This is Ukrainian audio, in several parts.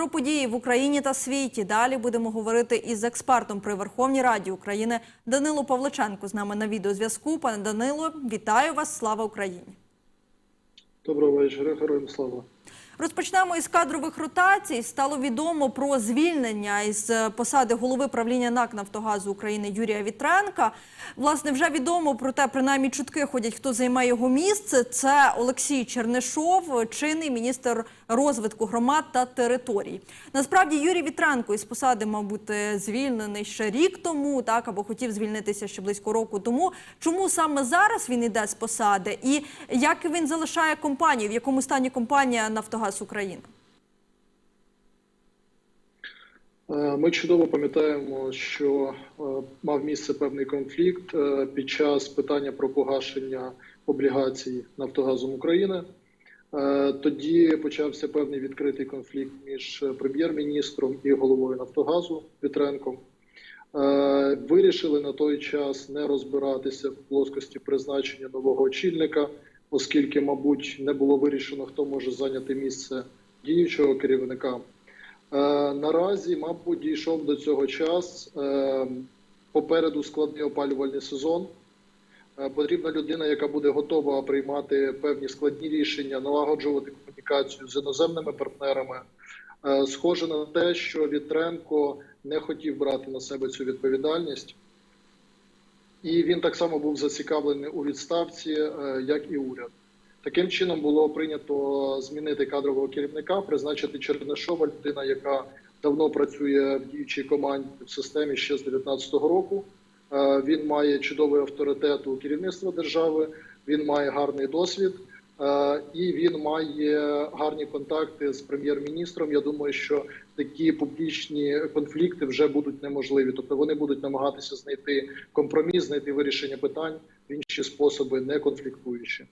про події в Україні та світі. Далі будемо говорити із експертом при Верховній Раді України Данило Павличенко. З нами на відеозв'язку. Пане Данило, вітаю вас! Слава Україні! Доброго вечора, героям слава. Розпочнемо із кадрових ротацій. Стало відомо про звільнення із е, посади голови правління НАК Нафтогазу України Юрія Вітренка. Власне, вже відомо про те, принаймні чутки ходять, хто займає його місце. Це Олексій Чернишов, чинний міністр розвитку громад та територій. Насправді Юрій Вітренко із посади мав бути звільнений ще рік тому, так або хотів звільнитися ще близько року тому. Чому саме зараз він іде з посади, і як він залишає компанію, в якому стані компанія Нафтогаз України? Е, Ми чудово пам'ятаємо, що е, мав місце певний конфлікт е, під час питання про погашення облігацій Нафтогазом України. Тоді почався певний відкритий конфлікт між прем'єр-міністром і головою Нафтогазу Вітренком. Вирішили на той час не розбиратися в плоскості призначення нового очільника, оскільки, мабуть, не було вирішено, хто може зайняти місце діючого керівника. Е, Наразі, мабуть, дійшов до цього час. Е, Попереду складний опалювальний сезон. Е, Потрібна людина, яка буде готова приймати певні складні рішення, налагоджувати комунікацію з іноземними партнерами. Е, Схоже на те, що Вітренко не хотів брати на себе цю відповідальність, і він так само був зацікавлений у відставці, е, як і уряд. Таким чином було прийнято змінити кадрового керівника, призначити Чернишова, людина, яка давно працює в діючій команді в системі ще з 2019 року. Е, Він має чудовий авторитет у керівництва держави, він має гарний досвід і він має гарні контакти з прем'єр-міністром. Я думаю, що такі публічні конфлікти вже будуть неможливі. Тобто вони будуть намагатися знайти компроміс, знайти вирішення питань в інші способи, не конфліктуючи.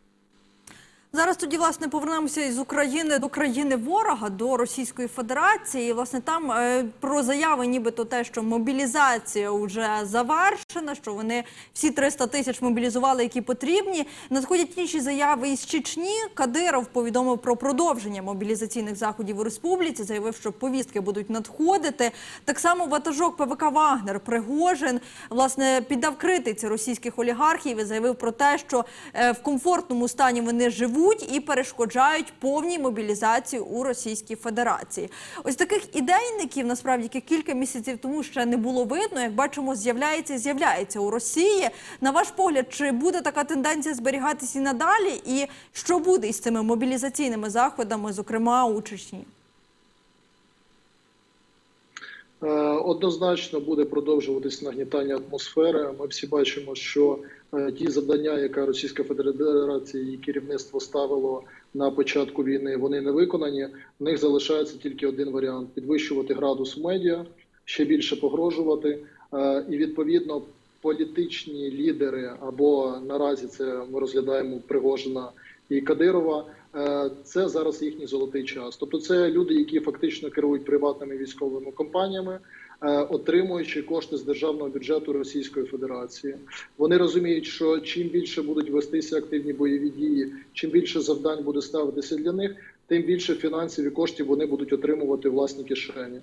Зараз тоді власне повернемося із України до країни ворога до Російської Федерації. І, власне, там е, про заяви, нібито те, що мобілізація вже завершена, що вони всі 300 тисяч мобілізували, які потрібні. Надходять інші заяви із Чечні. Кадиров повідомив про продовження мобілізаційних заходів у республіці, заявив, що повістки будуть надходити. Так само ватажок ПВК Вагнер Пригожин власне піддав критиці російських олігархів і заявив про те, що е, в комфортному стані вони живуть і перешкоджають повній мобілізації у Російській Федерації. Ось таких ідейників насправді яких кілька місяців тому ще не було видно. Як бачимо, з'являється і з'являється у Росії. На ваш погляд, чи буде така тенденція зберігатися і надалі? І що буде із цими мобілізаційними заходами, зокрема у Чечні? Е, Однозначно буде продовжуватись нагнітання атмосфери. Ми всі бачимо, що е, ті завдання, яка Російська Федерація і керівництво ставило на початку війни, вони не виконані. В них залишається тільки один варіант: підвищувати градус медіа, ще більше погрожувати, Е, і відповідно політичні лідери або наразі це ми розглядаємо Пригожина і Кадирова. Е, Це зараз їхній золотий час. Тобто, це люди, які фактично керують приватними військовими компаніями, е, отримуючи кошти з державного бюджету Російської Федерації. Вони розуміють, що чим більше будуть вестися активні бойові дії, чим більше завдань буде ставитися для них, тим більше фінансів і коштів вони будуть отримувати власні кишені.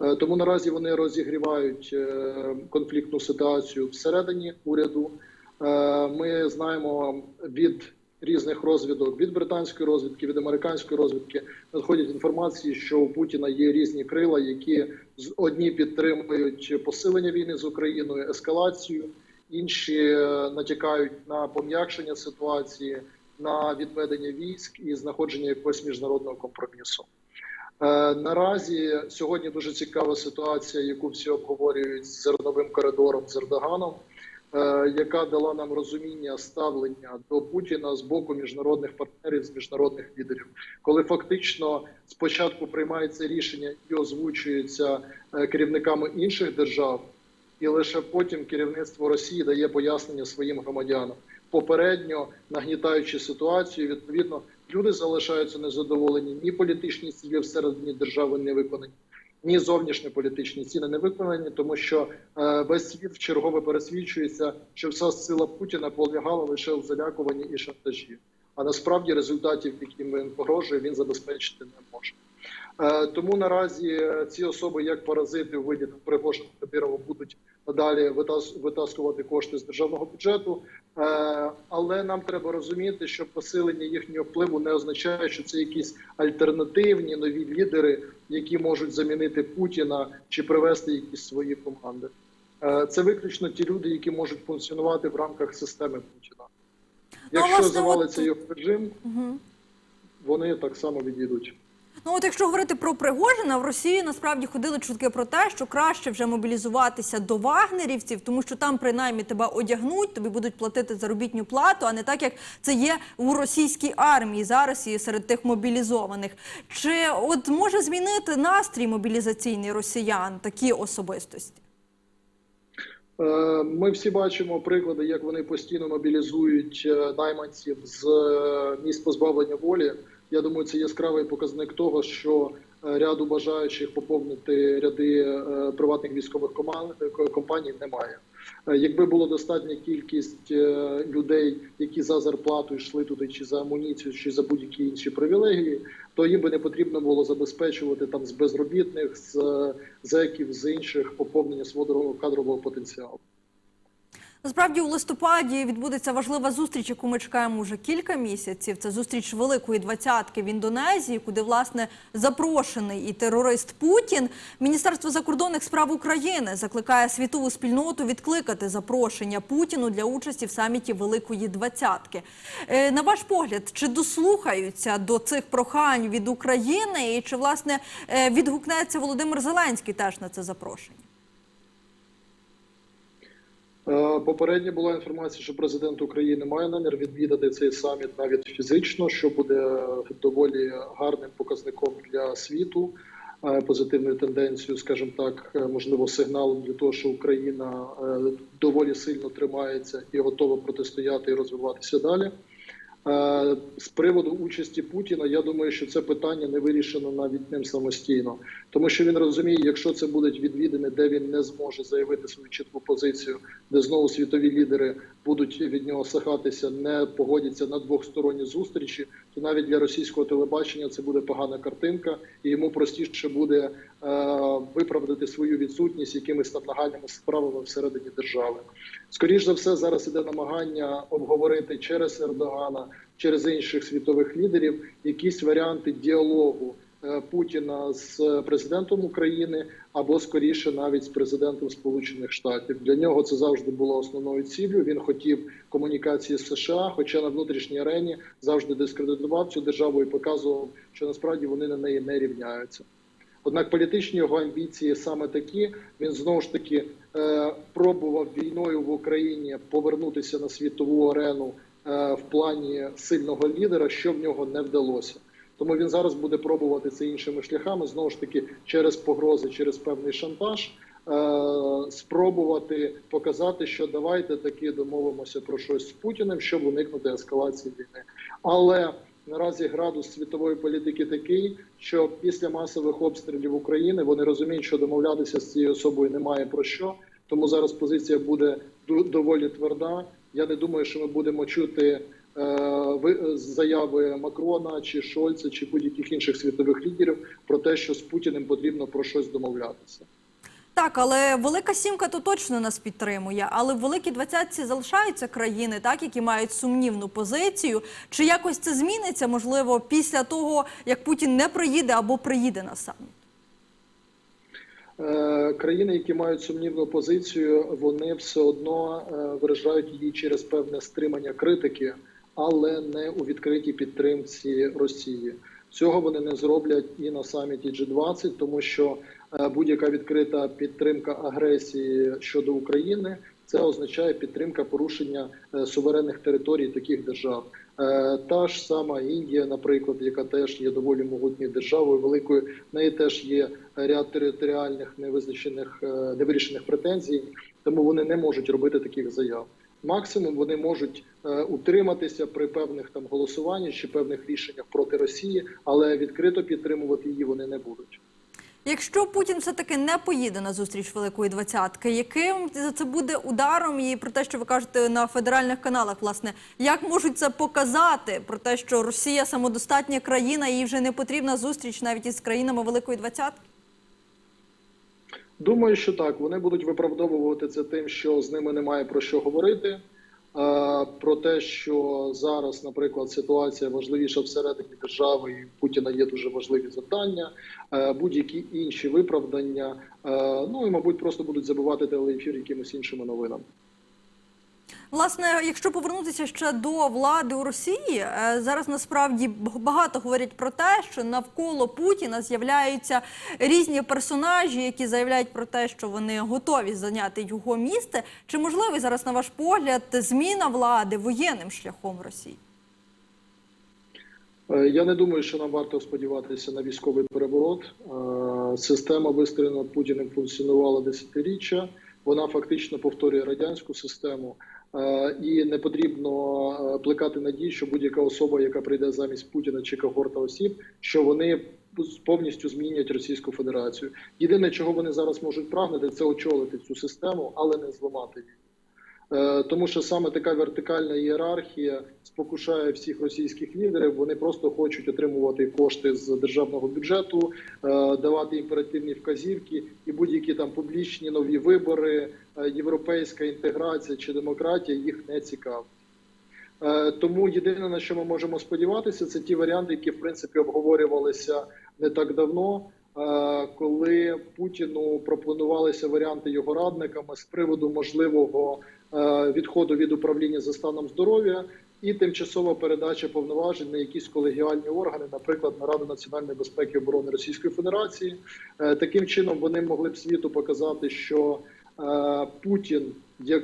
Е, Тому наразі вони розігрівають конфліктну ситуацію всередині уряду. Ми знаємо від різних розвідок, від британської розвідки, від американської розвідки надходять інформації, що у Путіна є різні крила, які одні підтримують посилення війни з Україною, ескалацію, інші е, натякають на пом'якшення ситуації, на відведення військ і знаходження якогось міжнародного компромісу. Е, Наразі сьогодні дуже цікава ситуація, яку всі обговорюють з зерновим коридором з Ердоганом, яка дала нам розуміння ставлення до Путіна з боку міжнародних партнерів, з міжнародних лідерів, коли фактично спочатку приймається рішення і озвучується е, керівниками інших держав, і лише потім керівництво Росії дає пояснення своїм громадянам, попередньо нагнітаючи ситуацію. Відповідно, люди залишаються незадоволені. Ні політичні цілі всередині держави не виконані, ні зовнішньополітичні ціни не виконані, тому що е, весь світ чергове пересвідчується, що вся сила Путіна полягала лише в залякуванні і шантажі. А насправді результатів, яким він погрожує, він забезпечити не може. Е, Тому наразі е, ці особи, як паразити у виді Пригожина Кабірова, будуть надалі витас- витаскувати кошти з державного бюджету. Е, Але нам треба розуміти, що посилення їхнього впливу не означає, що це якісь альтернативні нові лідери, які можуть замінити Путіна чи привести якісь свої команди. Е, Це виключно ті люди, які можуть функціонувати в рамках системи Путіна. Ну, Якщо завалиться його режим, вони так само відійдуть. Ну от якщо говорити про Пригожина, в Росії насправді ходили чутки про те, що краще вже мобілізуватися до вагнерівців, тому що там принаймні тебе одягнуть, тобі будуть платити заробітну плату, а не так як це є у російській армії зараз і серед тих мобілізованих. Чи от може змінити настрій мобілізаційний росіян такі особистості? Е, Ми всі бачимо приклади, як вони постійно мобілізують е, найманців з е, місць позбавлення волі. Я думаю, це яскравий показник того, що е, ряду бажаючих поповнити ряди е, приватних військових команд е, компаній немає. Якби була достатня кількість людей, які за зарплату йшли туди, чи за амуніцію, чи за будь-які інші привілегії, то їм би не потрібно було забезпечувати там з безробітних, з зеків, з інших поповнення свого кадрового потенціалу. Насправді у листопаді відбудеться важлива зустріч, яку ми чекаємо вже кілька місяців. Це зустріч великої двадцятки в Індонезії, куди власне запрошений і терорист Путін. Міністерство закордонних справ України закликає світову спільноту відкликати запрошення Путіну для участі в саміті Великої двадцятки. Е, На ваш погляд, чи дослухаються до цих прохань від України, і чи власне е, відгукнеться Володимир Зеленський теж на це запрошення? Е, Попередньо була інформація, що президент України має намір відвідати цей саміт навіть фізично, що буде доволі гарним показником для світу, е, позитивною тенденцією, скажімо так, е, можливо, сигналом для того, що Україна доволі сильно тримається і готова протистояти і розвиватися далі. Е, З приводу участі Путіна, я думаю, що це питання не вирішено навіть ним самостійно, тому що він розуміє, якщо це будуть відвідини, де він не зможе заявити свою чітку позицію, де знову світові лідери будуть від нього сахатися, не погодяться на двосторонні зустрічі, то навіть для російського телебачення це буде погана картинка, і йому простіше буде е, виправдати свою відсутність якимись там нагальними справами всередині держави. Скоріше за все, зараз іде намагання обговорити через Ердогана, через інших світових лідерів якісь варіанти діалогу е, Путіна з президентом України або скоріше навіть з президентом Сполучених Штатів. Для нього це завжди було основною ціллю. Він хотів комунікації з США, хоча на внутрішній арені завжди дискредитував цю державу і показував, що насправді вони на неї не рівняються. Однак політичні його амбіції саме такі. Він знову ж таки пробував війною в Україні повернутися на світову арену е, в плані сильного лідера, що в нього не вдалося. Тому він зараз буде пробувати це іншими шляхами, знову ж таки, через погрози, через певний шантаж, е, спробувати показати, що давайте таки домовимося про щось з Путіним, щоб уникнути ескалації війни. Але Наразі градус світової політики такий, що після масових обстрілів України вони розуміють, що домовлятися з цією особою немає про що. Тому зараз позиція буде доволі тверда. Я не думаю, що ми будемо чути е, ви- заяви Макрона чи Шольца чи будь-яких інших світових лідерів про те, що з Путіним потрібно про щось домовлятися. Так, але велика сімка то точно нас підтримує. Але в великій двадцятці залишаються країни, так які мають сумнівну позицію. Чи якось це зміниться, можливо, після того, як Путін не приїде або приїде на саміт? Е, Країни, які мають сумнівну позицію, вони все одно е, виражають її через певне стримання критики, але не у відкритій підтримці Росії. Цього вони не зроблять і на саміті G20, тому що е, будь-яка відкрита підтримка агресії щодо України це означає підтримка порушення суверенних територій таких держав. Е, Та ж сама Індія, наприклад, яка теж є доволі могутньою державою, великою в неї теж є ряд територіальних невизначених е, невирішених претензій, тому вони не можуть робити таких заяв. Максимум вони можуть е, утриматися при певних там голосуваннях чи певних рішеннях проти Росії, але відкрито підтримувати її вони не будуть. Якщо Путін все таки не поїде на зустріч Великої двадцятки, яким це буде ударом і про те, що ви кажете на федеральних каналах, власне, як можуть це показати про те, що Росія самодостатня країна, їй вже не потрібна зустріч навіть із країнами Великої двадцятки? Думаю, що так. Вони будуть виправдовувати це тим, що з ними немає про що говорити. Про те, що зараз, наприклад, ситуація важливіша всередині держави, і Путіна є дуже важливі завдання, е, будь-які інші виправдання. е, Ну і мабуть, просто будуть забивати телеефір якимись іншими новинами. Власне, якщо повернутися ще до влади у Росії, е, зараз насправді багато говорять про те, що навколо Путіна з'являються різні персонажі, які заявляють про те, що вони готові зайняти його місце. Чи можливий зараз, на ваш погляд, зміна влади воєнним шляхом Росії? Е, Я не думаю, що нам варто сподіватися на військовий переворот. Е, Система вистроєна Путіним функціонувала десятиріччя. Вона фактично повторює радянську систему, і не потрібно е, плекати надії, що будь-яка особа, яка прийде замість Путіна чи когорта осіб, що вони повністю змінять Російську Федерацію. Єдине, чого вони зараз можуть прагнути, це очолити цю систему, але не зламати її. Е, Тому що саме така вертикальна ієрархія спокушає всіх російських лідерів. Вони просто хочуть отримувати кошти з державного бюджету, е, давати імперативні вказівки і будь-які там публічні нові вибори, е, європейська інтеграція чи демократія їх не цікавить. Тому єдине на що ми можемо сподіватися, це ті варіанти, які в принципі обговорювалися не так давно. Е, Коли Путіну пропонувалися варіанти його радниками з приводу можливого е, відходу від управління за станом здоров'я і тимчасова передача повноважень на якісь колегіальні органи, наприклад, на Раду національної безпеки і оборони Російської Федерації. Е, Таким чином вони могли б світу показати, що Путін,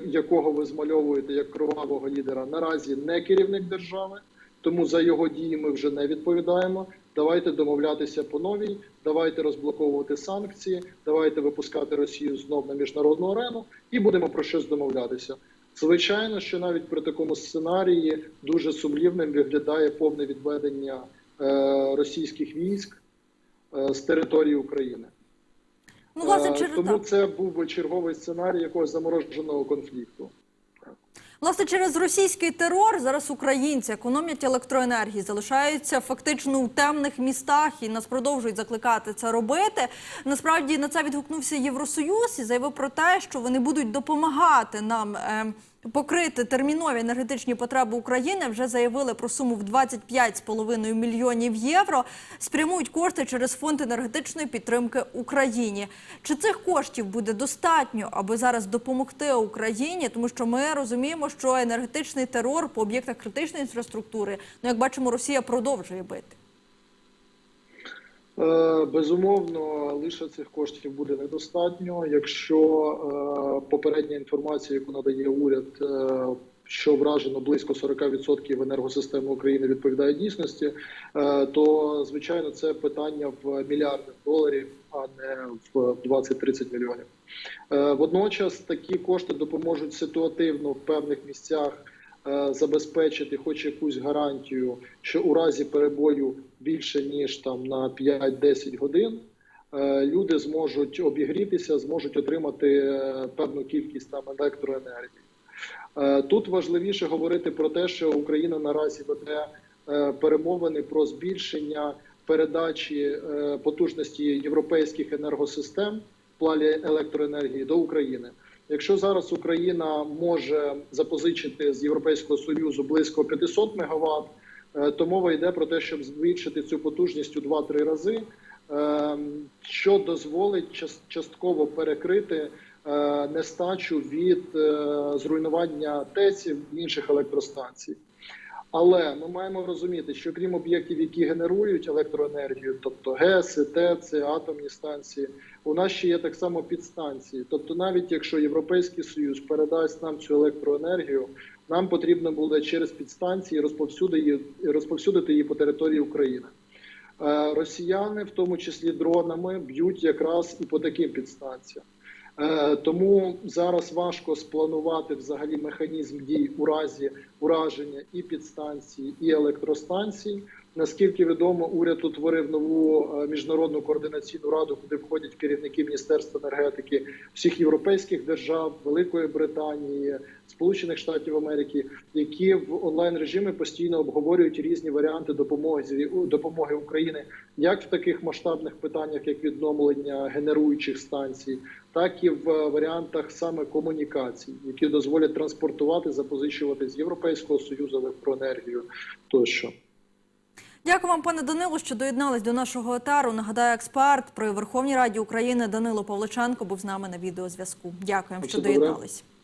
якого ви змальовуєте як кровавого лідера, наразі не керівник держави. Тому за його дії ми вже не відповідаємо. Давайте домовлятися по новій, давайте розблоковувати санкції, давайте випускати Росію знов на міжнародну арену і будемо про щось домовлятися. Звичайно, що навіть при такому сценарії дуже сумлівним виглядає повне відведення е, російських військ е, з території України. Ну, власне, Е, через Тому це був би черговий сценарій якогось замороженого конфлікту. Власне, через російський терор зараз українці економлять електроенергії, залишаються фактично у темних містах і нас продовжують закликати це робити. Насправді на це відгукнувся Євросоюз і заявив про те, що вони будуть допомагати нам. Е, Покрити термінові енергетичні потреби України вже заявили про суму в 25,5 мільйонів євро. Спрямують кошти через фонд енергетичної підтримки Україні. Чи цих коштів буде достатньо, аби зараз допомогти Україні? Тому що ми розуміємо, що енергетичний терор по об'єктах критичної інфраструктури, ну як бачимо, Росія продовжує бити. Е, Безумовно, лише цих коштів буде недостатньо. Якщо е, попередня інформація, яку надає уряд, е, що вражено близько 40% енергосистеми України відповідає дійсності, то звичайно це питання в мільярдах доларів, а не в 20-30 мільйонів. Водночас такі кошти допоможуть ситуативно в певних місцях забезпечити хоч якусь гарантію, що у разі перебою більше ніж там на 5-10 годин е, люди зможуть обігрітися, зможуть отримати е, певну кількість там електроенергії. Е, Тут важливіше говорити про те, що Україна наразі веде е, перемовини про збільшення передачі е, потужності європейських енергосистем в плані електроенергії до України. Якщо зараз Україна може запозичити з Європейського союзу близько 500 МВт, е, то мова йде про те, щоб збільшити цю потужність у 2-3 рази, е, що дозволить час- частково перекрити е, нестачу від зруйнування ТЕЦів інших електростанцій. Але ми маємо розуміти, що крім об'єктів, які генерують електроенергію, тобто ГЕСи, ТЕЦи, атомні станції, у нас ще є так само підстанції. Тобто, навіть якщо Європейський Союз передасть нам цю електроенергію, нам потрібно буде через підстанції розповсюдити розповсюдити її по території України. Е, Росіяни, в тому числі дронами, б'ють якраз і по таким підстанціям. Е, Тому зараз важко спланувати взагалі механізм дій у разі ураження і підстанції, і електростанцій. Наскільки відомо, уряд утворив нову е, міжнародну координаційну раду, куди входять керівники Міністерства енергетики всіх європейських держав, Великої Британії, Сполучених Штатів Америки, які в онлайн режимі постійно обговорюють різні варіанти допомоги допомоги України, як в таких масштабних питаннях, як відновлення генеруючих станцій, так і в е, варіантах саме комунікацій, які дозволять транспортувати, запозичувати з Європейського союзу електроенергію тощо. Дякую вам, пане Данило, що доєднались до нашого етару. Нагадаю, експерт при Верховній Раді України Данило Павличенко був з нами на відеозв'язку. Дякуємо, що доєднались.